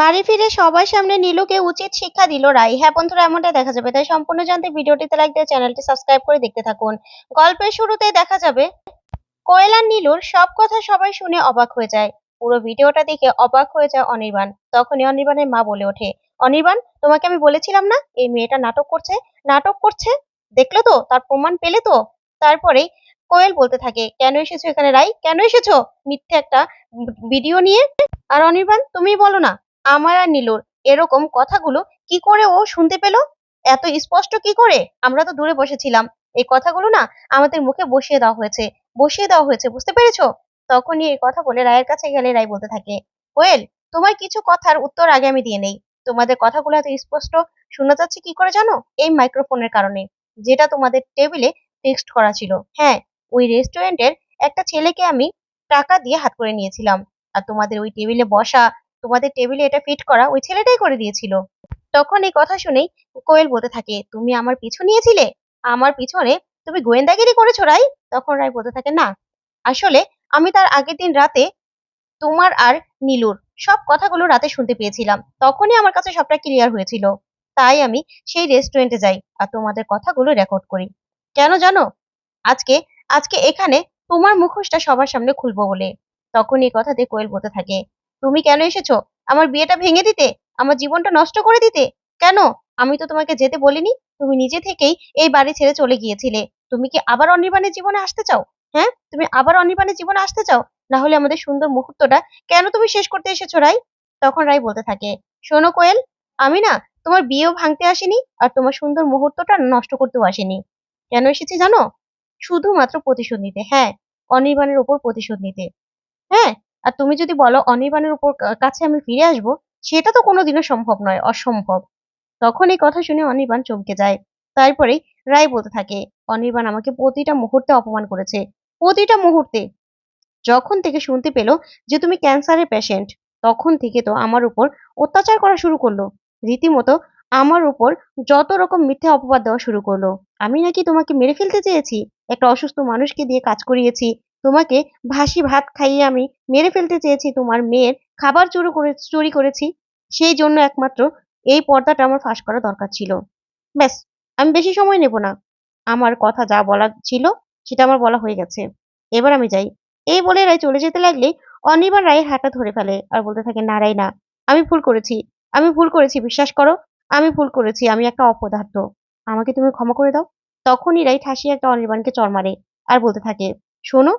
বাড়ি ফিরে সবার সামনে নীলুকে উচিত শিক্ষা দিল রাই। হ্যাঁ বন্ধুরা, এমনটাই দেখা যাবে। তাই সম্পূর্ণ জানতে ভিডিওটিতে লাইক দিয়ে চ্যানেলটি সাবস্ক্রাইব করে দেখতে থাকুন। গল্পের শুরুতে দেখা যাবে, কোয়েল আর নীলুর সব কথা সবাই শুনে অবাক হয়ে যায়। পুরো ভিডিওটা দেখে অবাক হয়ে যায় অনির্বাণ। তখনই অনির্বাণের মা বলে ওঠে, অনির্বাণ, তোমাকে আমি বলেছিলাম না, এই মেয়েটা নাটক করছে? নাটক করছে? দেখলে তো, তার প্রমাণ পেলে তো? তারপরেই কোয়েল বলতে থাকে, কেন এসেছ এখানে রাই? কেন এসেছ? মিথ্যে একটা ভিডিও নিয়ে? আর অনির্বাণ তুমি বলো না আমার আর নীলুর এরকম কথাগুলো কি করে ও শুনতে পেল? এত স্পষ্ট কি করে? আমরা তো দূরে বসেছিলাম। এই কথাগুলো না আমাদের মুখে বসিয়ে দেওয়া হয়েছে। বসিয়ে দেওয়া হয়েছে, বুঝতে পেরেছ? তখনই এই কথা বলে রায়ের কাছে গেলে রায় বলতে থাকে, কোয়েল, তোমার কিছু কথার উত্তর আগে আমি দিয়ে নেই। তোমাদের কথাগুলো এত স্পষ্ট শোনা যাচ্ছে কি করে জানো? এই মাইক্রোফোনের কারণে। যেটা তোমাদের টেবিলে ফিক্সড করা ছিল। হ্যাঁ ওই রেস্টুরেন্টের একটা ছেলেকে আমি টাকা দিয়ে হাত করে নিয়েছিলাম। আর তোমাদের ওই টেবিলে বসা তোমাদের টেবিলে এটা ফিট করা ওই ছেলেটাই করে দিয়েছিল। তখন এই কথা শুনেই কোয়েল বলতে থাকে, তুমি আমার পিছু নিয়েছিলে? আমার পিছনে তুমি গোয়েন্দাগিরি করেছ, রাই? তখন রাই বলতে থাকে, না। আসলে আমি তার আগের দিন রাতে তোমার আর নীলুর সব কথাগুলো রাতে শুনতে পেয়েছিলাম। তখনই আমার কাছে সবটা ক্লিয়ার হয়েছিল। তাই আমি সেই রেস্টুরেন্টে যাই আর তোমাদের কথাগুলো রেকর্ড করি। কেন জানো? আজকে আজকে এখানে তোমার মুখোশটা সবার সামনে খুলবো বলে। তখন এই কথাতে কোয়েল বলতে থাকে তুমি কেন এসেছ? আমার বিয়েটা ভেঙে দিতে? আমার জীবনটা নষ্ট করে দিতে? কেন? আমি তো তোমাকে যেতে বলিনি। তুমি নিজে থেকেই এই বাড়ি ছেড়ে চলে গিয়েছিলে। তুমি কি আবার অনির্বাণের জীবনে আসতে চাও? হ্যাঁ? তুমি আবার অনির্বাণের জীবনে আসতে চাও? না হলে আমাদের সুন্দর মুহূর্তটা কেন তুমি শেষ করতে এসেছ, রাই? তখন রাই বলতে থাকে, শোনো কোয়েল, আমি না তোমার বিয়েও ভাঙতে আসিনি আর তোমার সুন্দর মুহূর্তটা নষ্ট করতেও আসিনি। কেন এসেছি জানো? শুধুমাত্র প্রতিশোধ নিতে। হ্যাঁ অনির্বাণের ওপর প্রতিশোধ নিতে। হ্যাঁ আর তুমি যদি বলো অনির্বাণের উপর কাছে আমি ফিরে আসব, সেটা তো কোনোদিনও সম্ভব নয়, অসম্ভব। তখন এই কথা শুনে অনির্বাণ চমকে যায়। তারপরেই রায় বলতে থাকে, অনির্বাণ আমাকে প্রতিটা মুহূর্তে অপমান করেছে। প্রতিটা মুহূর্তে। যখন থেকে শুনতে পেল যে তুমি ক্যান্সারের পেশেন্ট, তখন থেকে তো আমার উপর অত্যাচার করা শুরু করল। রীতিমতো আমার উপর যত রকম মিথ্যা অপবাদ দেওয়া শুরু করল। আমি নাকি তোমাকে মেরে ফেলতে চেয়েছি? একটা অসুস্থ মানুষকে দিয়ে কাজ করিয়েছি। তোমাকে ভাসি ভাত খাইয়ে আমি মেরে ফেলতে চেয়েছি, তোমার মেয়ের খাবার চুরি করে, চুরি করেছি। সেই জন্য একমাত্র এই পর্দাটা আমার ফাঁস করা দরকার ছিল। ব্যাস, আমি বেশি সময় নেব না। আমার কথা যা বলা ছিল সেটা আমার বলা হয়ে গেছে। এবার আমি যাই। এই বলে রায় চলে যেতে লাগলে অনির্বাণ রায়ের হাতটা ধরে ফেলে আর বলতে থাকে, না রাই না, আমি ভুল করেছি, আমি ভুল করেছি, বিশ্বাস করো, আমি ভুল করেছি, আমি একটা অপদার্থ। আমাকে তুমি ক্ষমা করে দাও। তখনই রাই ঠাসিয়ে একটা অনির্বাণকে চর মারে আর বলতে থাকে, শোনো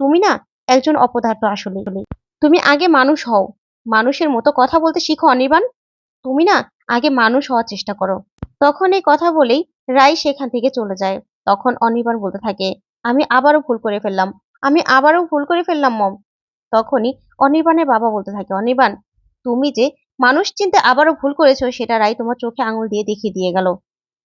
তুমি না একজন অপদার্থ আসলে। তুমি আগে মানুষ হও। মানুষের মতো কথা বলতে শিখো অনির্বাণ। তুমি না আগে মানুষ হওয়ার চেষ্টা করো। তখন এই কথা বলেই রাই সেখান থেকে চলে যায়। তখন অনির্বাণ বলতে থাকে, আমি আবারও ভুল করে ফেললাম। আমি আবারও ভুল করে ফেললাম, মম। তখনই অনির্বাণের বাবা বলতে থাকে, অনির্বাণ, তুমি যে মানুষ চিনতে আবারও ভুল করেছ, সেটা রাই তোমার চোখে আঙুল দিয়ে দেখিয়ে দিয়ে গেল।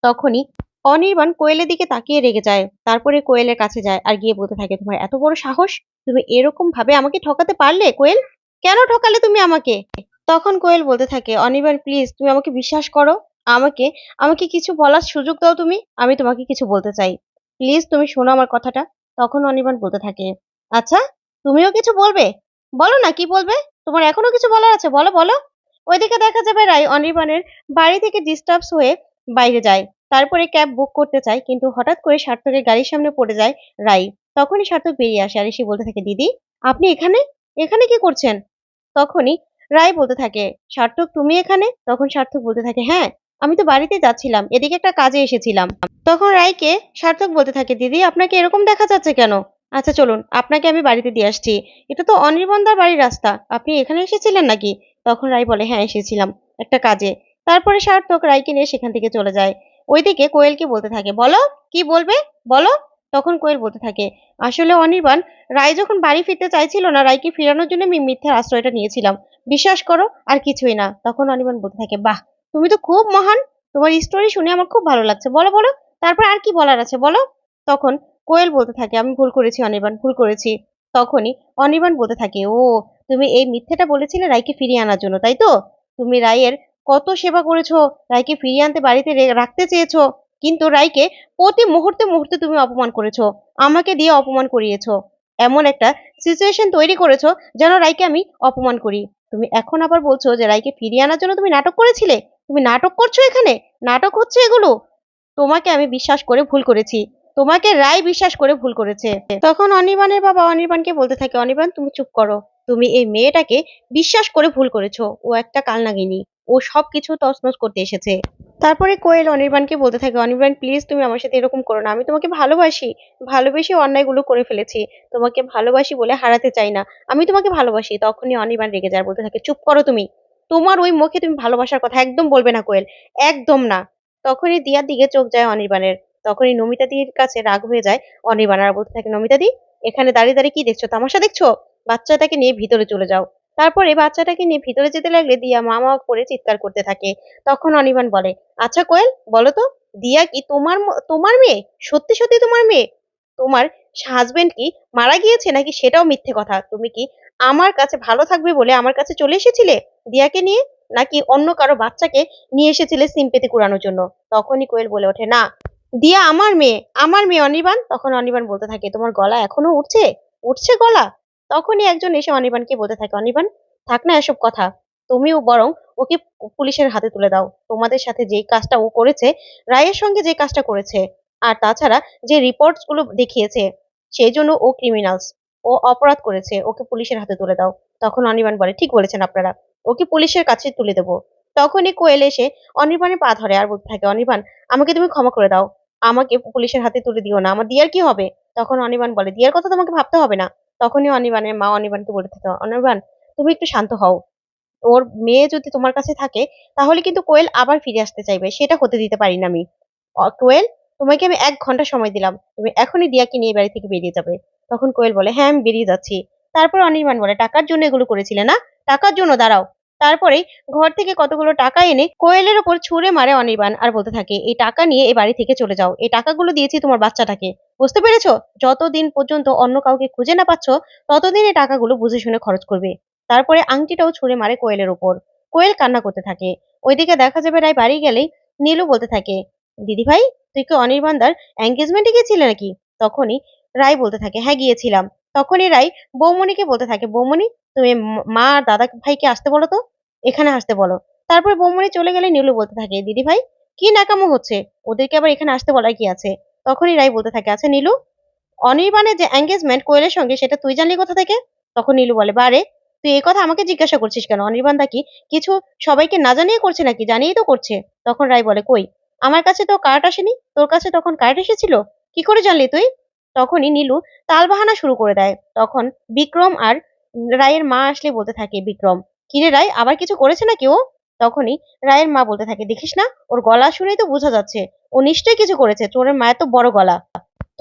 তখনই অনির্বাণ কোয়েলের দিকে তাকিয়ে রেগে যায়, তারপরে কোয়েলের কাছে যায় আর গিয়ে বলতে থাকে, তোমার এত বড় সাহস? তুমি এরকম ভাবে আমাকে ঠকাতে পারলে, কোয়েল? কেন ঠকালে তুমি আমাকে? তখন কোয়েল বলতে থাকে, অনির্বাণ প্লিজ তুমি আমাকে বিশ্বাস করো। আমাকে আমাকে কিছু বলার সুযোগ দাও তুমি, আমি তোমাকে কিছু বলতে চাই। প্লিজ তুমি শোনো আমার কথাটা। তখন অনির্বাণ বলতে থাকে আচ্ছা তুমিও কিছু বলবে? বলো না, কি বলবে? তোমার এখনও কিছু বলার আছে, বলো বলো। ওইদিকে দেখা যাবে রাই অনির্বাণের বাড়ি থেকে ডিস্টার্বস হয়ে বাইরে যায়। তারপরে ক্যাব বুক করতে চায় কিন্তু হঠাৎ করে সার্থকের গাড়ির সামনে পড়ে যায় রাই। তখনই সার্থক বেরিয়ে আসে আর এসে বলতে থাকে, দিদি, আপনি এখানে? এখানে কি করছেন? তখনই রায় বলতে থাকে, সার্থক, তুমি এখানে? তখন সার্থক বলতে থাকে হ্যাঁ আমি তো বাড়িতে যাচ্ছিলাম, এদিকে একটা কাজে এসেছিলাম। তখন রায়কে সার্থক বলতে থাকে, দিদি, আপনাকে এরকম দেখা যাচ্ছে কেন? আচ্ছা চলুন, আপনাকে আমি বাড়িতে দিয়ে আসছি। এটা তো অনির্বন্দার বাড়ির রাস্তা, আপনি এখানে এসেছিলেন নাকি? তখন রায় বলে হ্যাঁ এসেছিলাম একটা কাজে। তারপরে সার্থক রায়কে নিয়ে সেখান থেকে চলে যায়। ওইদিকে কোয়েলকে বলতে থাকে? বলো, কি বলবে? বলো। তখন কোয়েল বলতে থাকে, আসলে অনির্বাণ, রায় যখন বাড়ি ফিরতে চাইছিল না, রায়কে ফিরানোর জন্য আমি মিথ্যার আশ্রয়টা নিয়েছিলাম। বিশ্বাস করো, আর কিছুই না। তখন অনির্বাণ বলতে থাকে, বাহ, তুমি তো খুব মহান। তোমার স্টোরি শুনে আমার খুব ভালো লাগছে। বলো বলো। তারপর আর কি বলার আছে, বলো? তখন কোয়েল বলতে থাকে, আমি ভুল করেছি অনির্বাণ, ভুল করেছি। তখনই অনির্বাণ বলতে থাকে, ও, তুমি এই মিথ্যেটা বলেছিলে রায়কে ফিরিয়ে আনার জন্য, তাই তো? তুমি রায়ের কত সেবা করেছ? রায়কে ফিরিয়ে আনতে বাড়িতে রাখতে চেয়েছো? কিন্তু রায়কে প্রতি মুহূর্তে মুহূর্তে তুমি অপমান করেছ, আমাকে দিয়ে অপমান করিয়েছো। এমন একটা সিচুয়েশন তৈরি করেছ যেন রায়কে আমি অপমান করি। তুমি এখন আবার বলছো যে রায়কে ফিরিয়ে আনার জন্য তুমি নাটক করেছিলে? তুমি নাটক করছ এখানে? নাটক হচ্ছে এগুলো? তোমাকে আমি বিশ্বাস করে ভুল করেছি। তোমাকে রায় বিশ্বাস করে ভুল করেছে। তখন অনির্বাণের বাবা অনির্বাণকে বলতে থাকে, অনির্বাণ, তুমি চুপ করো। তুমি এই মেয়েটাকে বিশ্বাস করে ভুল করেছ। ও একটা কালনাগিনী। ও সবকিছু তছনছ করতে এসেছে। তারপরে কোয়েল অনির্বাণকে বলতে থাকে, অনির্বাণ প্লিজ তুমি আমার সাথে এরকম করো না। আমি তোমাকে ভালোবাসি। ভালোবেসে অন্যায়গুলো করে ফেলেছি। তোমাকে ভালোবাসি বলে হারাতে চাই না। আমি তোমাকে ভালোবাসি। তখনই অনির্বাণ রেগে যায়, বলতে থাকে, চুপ করো তুমি। তোমার ওই মুখে তুমি ভালোবাসার কথা একদম বলবে না কোয়েল। একদম না। তখনই দিয়ার দিকে চোখ যায় অনির্বাণের। তখনই নমিতাদির কাছে রাগ হয়ে যায় অনির্বাণ, আর বলতে থাকে, নমিতাদি, এখানে দাঁড়িয়ে দাঁড়িয়ে কি দেখছ? তামাশা দেখছ? বাচ্চাটাকে নিয়ে ভিতরে চলে যাও। তারপরে বাচ্চাটাকে নিয়ে ভিতরে যেতে লাগলে দিয়া মা মা করে চিৎকার করতে থাকে। তখন অনির্বাণ বলে আচ্ছা কোয়েল, বলো তো, দিয়া কি তোমার তোমার মেয়ে? সত্যি সত্যি তোমার মেয়ে? তোমার হাজবেন্ড কি মারা গিয়েছে নাকি সেটাও মিথ্যে কথা? তুমি কি আমার কাছে ভালো থাকবে বলে আমার কাছে চলে এসেছিলে দিয়াকে নিয়ে? নাকি অন্য কারও বাচ্চাকে নিয়ে এসেছিলে সিম্পেতে কুড়ানোর জন্য? তখনই কোয়েল বলে ওঠে, না, দিয়া আমার মেয়ে আমার মেয়ে অনির্বাণ। তখন অনির্বাণ বলতে থাকে, তোমার গলা এখনও উঠছে? উঠছে গলা? তখনই একজন এসে অনির্বাণকে বলতে থাকে, অনির্বাণ, থাক না এসব কথা। তুমিও বরং ওকে পুলিশের হাতে তুলে দাও। তোমাদের সাথে যেই কাজটা ও করেছে, রায়ের সঙ্গে যে কাজটা করেছে, আর তাছাড়া যে রিপোর্টসগুলো দেখিয়েছে, সেই জন্য ও ক্রিমিনালস ও অপরাধ করেছে, ওকে পুলিশের হাতে তুলে দাও। তখন অনির্বাণ বলে, ঠিক বলেছেন আপনারা, ওকে পুলিশের কাছে তুলে দেবো। তখনই কোয়েল এসে অনির্বাণের পা ধরে আর বলতে থাকে, অনির্বাণ, আমাকে তুমি ক্ষমা করে দাও। আমাকে পুলিশের হাতে তুলে দিও না। আমার দিয়ার কি হবে? তখন অনির্বাণ বলে, দিয়ার কথা তোমাকে ভাবতে হবে না। তখনই অনির্বাণের মা অনির্বাণকে বলে থাকে অনির্বাণ তুমি একটু শান্ত হও। ওর মেয়ে যদি তোমার কাছে থাকে, তাহলে কিন্তু কোয়েল আবার ফিরে আসতে চাইবে। সেটা হতে দিতে পারি না আমি। কোয়েল, তোমাকে আমি এক ঘণ্টা সময় দিলাম। তুমি এখনই দিয়াকে নিয়ে বাড়ি থেকে বেরিয়ে যাবে। তখন কোয়েল বলে হ্যাঁ আমি বেরিয়ে যাচ্ছি। তারপর অনির্বাণ বলে, টাকার জন্য এগুলো করেছিলে না? টাকার জন্য, দাঁড়াও। তারপরে ঘর থেকে কতগুলো টাকা এনে কোয়েলের ওপর ছুঁড়ে মারে অনির্বাণ আর বলতে থাকে, এই টাকা নিয়ে এই বাড়ি থেকে চলে যাও। এই টাকাগুলো দিয়েছি তোমার বাচ্চাটাকে। বুঝতে পেরেছ? যতদিন পর্যন্ত অন্য কাউকে খুঁজে না পাচ্ছ, ততদিন এই টাকাগুলো বুঝে শুনে খরচ করবে। তারপরে আংটিটাও ছুঁড়ে মারে কোয়েলের ওপর। কোয়েল কান্না করতে থাকে। ওইদিকে দেখা যাবে রায় বাড়ি গেলেই নীলু বলতে থাকে দিদি ভাই তুই কি অনির্বাণদার এঙ্গেজমেন্টে গিয়েছিলে নাকি? তখনই রায় বলতে থাকে হ্যাঁ গিয়েছিলাম। তখনই রায় বৌমণিকে বলতে থাকে, বৌমণি, তুমি মা আর দাদা ভাইকে আসতে বলো তো। এখানে আসতে বলো। তারপর বৌমণি চলে গেলে নীলু বলতে থাকে, দিদি ভাই, কি নাকামো হচ্ছে? ওদেরকে আবার এখানে আসতে বলার কি আছে? তখনই রায় বলতে থাকে আছে নীলু, অনির্বাণের যে এঙ্গেজমেন্ট কোয়েলের সঙ্গে সেটা তুই জানলি কোথা থেকে? তখন নীলু বলে, বারে, তুই এই কথা আমাকে জিজ্ঞাসা করছিস কেন? অনির্বাণ দা কি কিছু সবাইকে না জানিয়ে করছে নাকি? জানিয়েই তো করছে। তখন রায় বলে, কই, আমার কাছে তো কার্ড আসেনি। তোর কাছে তখন কার্ড এসেছিল? কি করে জানলি তুই? তখনই নীলু তালবাহানা শুরু করে দেয়। তখন বিক্রম আর রায়ের মা আসলে বলতে থাকে, বিক্রম কিরে রায়, আবার কিছু করেছে নাকি ও? তখনই রায়ের মা বলতে থাকে, দেখিস না, ওর গলা শুনেই তো বোঝা যাচ্ছে, ও নিশ্চয়ই কিছু করেছে চোরের মায়ের তো বড় গলা।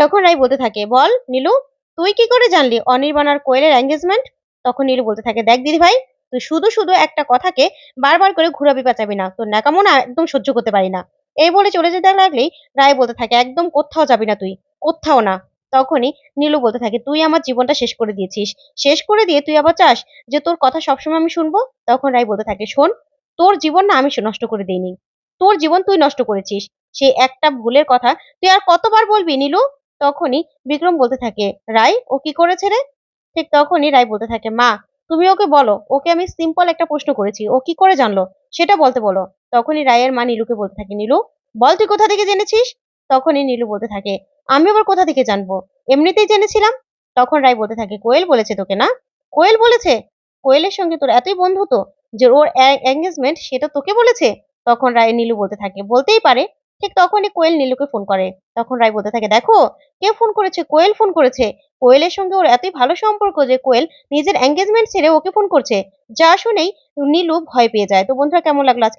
তখন রায় বলতে থাকে, বল, নীলু, তুই কি করে জানলি অনির্বাণ আর কোয়েলের এঙ্গেজমেন্ট তখন নীলু বলতে থাকে, দেখ দিদি ভাই তুই শুধু শুধু একটা কথাকে বারবার করে ঘুরাবি পেঁচাবি না, তোর ন্যাকামো না একদম সহ্য করতে পারি না। এই বলে চলে যেতে লাগলেই রায় বলতে থাকে, একদম কোথাও যাবি না তুই, কোথাও না। তখনই নীলু বলতে থাকে, তুই আমার জীবনটা শেষ করে দিয়েছিস। শেষ করে দিয়ে তুই আবার চাস যে তোর কথা সবসময় আমি শুনব? তখন রায় বলতে থাকে, শোন, তোর জীবন না আমি নষ্ট করে দিইনি। তোর জীবন তুই নষ্ট করেছিস। সেই একটা ভুলের কথা, তুই আর কতবার বলবি নীলু? তখনই বিক্রম বলতে থাকে রায় ও কি করেছে রে? ঠিক তখনই রায় বলতে থাকে, মা, তুমি ওকে বলো, ওকে আমি সিম্পল একটা প্রশ্ন করেছি, ও কি করে জানলো? সেটা বলতে বলো। তখনই রায়ের মা নীলুকে বলতে থাকে, নীলু, বল তুই কোথা থেকে জেনেছিস? তখনই নীলু বলতে থাকে আমি আবার কোথা থেকে জানব? এমনিতেই জেনেছিলাম। তখন রায় বলতে থাকে, কোয়েল বলেছে তোকে না? কোয়েল বলেছে? কোয়েলের সঙ্গে তোর এতই বন্ধুত্ব যে ওর এঙ্গেজমেন্ট সেটা তোকে বলেছে? তখন রায় নীলু বলতে থাকে, বলতেই পারে। ঠিক তখনই কোয়েল নীলুকে ফোন করে। তখন রায় বলতে থাকে, দেখো, কে ফোন করেছে? কোয়েল ফোন করেছে। কোয়েলের সঙ্গে ওর এতই ভালো সম্পর্ক যে কোয়েল নিজের এঙ্গেজমেন্ট ছেড়ে ওকে ফোন করছে। যা শুনেই নীলু ভয় পেয়ে যায়। তো বন্ধুরা, কেমন লাগল আজকে?